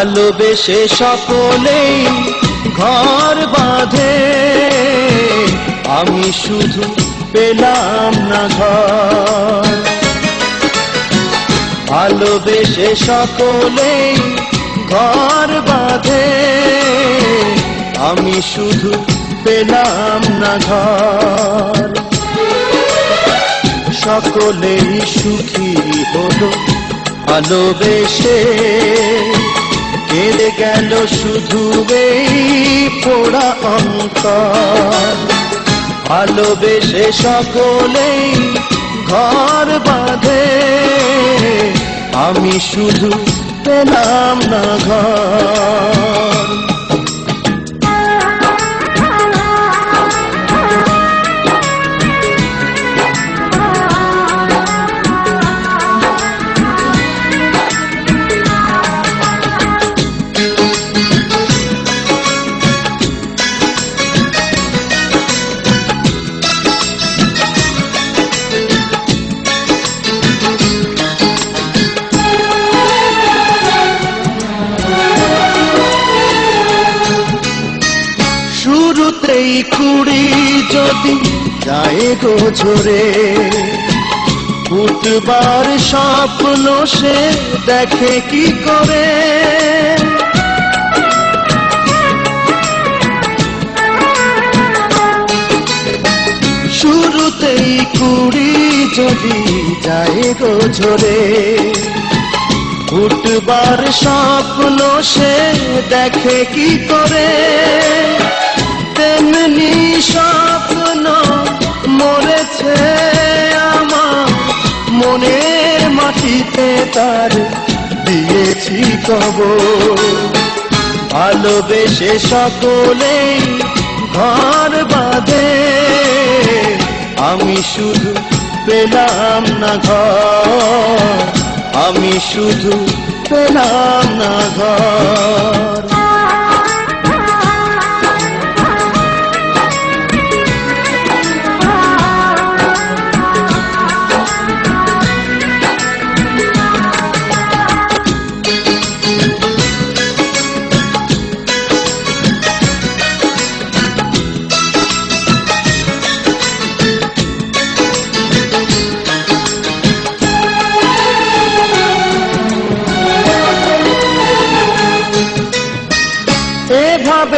ভালোবেসে সকলেই ঘর বাঁধে। আমি শুধু পেলাম না ঘর। ভালোবেসে সকলেই ঘর বাঁধে। আমি শুধু পেলাম না ঘর। সকলেই সুখী হলো ভালোবেসে। কেঁদে গেল শুধু এই পোড়া অন্তর। ভালোবেসে সকলেই ঘর বাঁধে। আমি শুধু পেলাম না ঘর। শুরুতেই কুড়ি যদি যায় গো ঝরে। ফুটবার স্বপ্ন সে দেখে কি করে? শুরুতেই কুড়ি যদি যায় গো ঝরে। ফুটবার স্বপ্ন সে দেখে কি করে? তেমনি স্বপ্ন মরেছে আমার। মনের মাটিতে তার দিয়েছি কব ভালোবেসে সকলেই ঘর বাঁধে। আমি শুধু পেলাম না ঘর। আমি শুধু পেলাম না ঘর।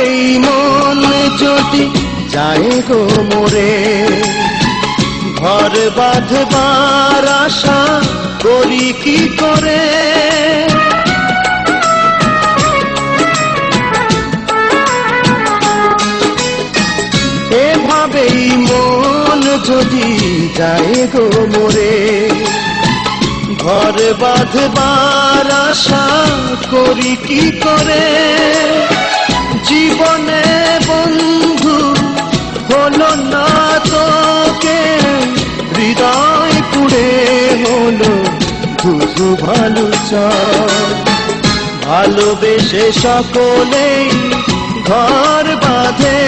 এভাবেই মন যদি যায় গো মোরে, ঘর বাঁধবার আশা করি কি করে? এভাবেই মন যদি যায় গো মোরে, ঘর বাঁধবার আশা করি কি করে? ভালোবেসে সকলেই ঘর বাঁধে।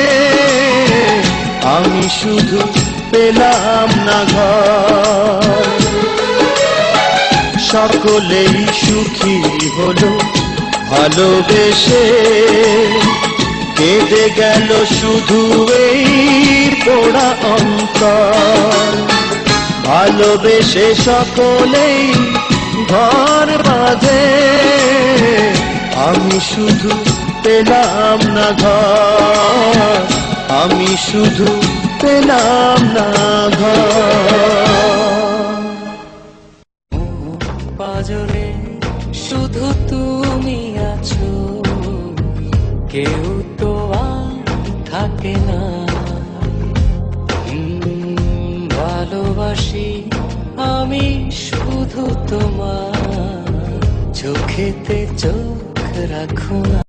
আমি শুধু পেলাম না ঘর। সকলেই সুখী হলো ভালোবেসে। কেঁদে গেল শুধু এই পোড়া অন্তর। ভালোবেসে সকলেই ঘর বাঁধে। আমি শুধু পেলাম না ঘর। আমি শুধু পেলাম না ঘর। শুধু তুমি আছো। কেউ তো আর থাকে না। ভালোবাসি আমি শুধু তোমার চোখেতে চোখ রাখো না।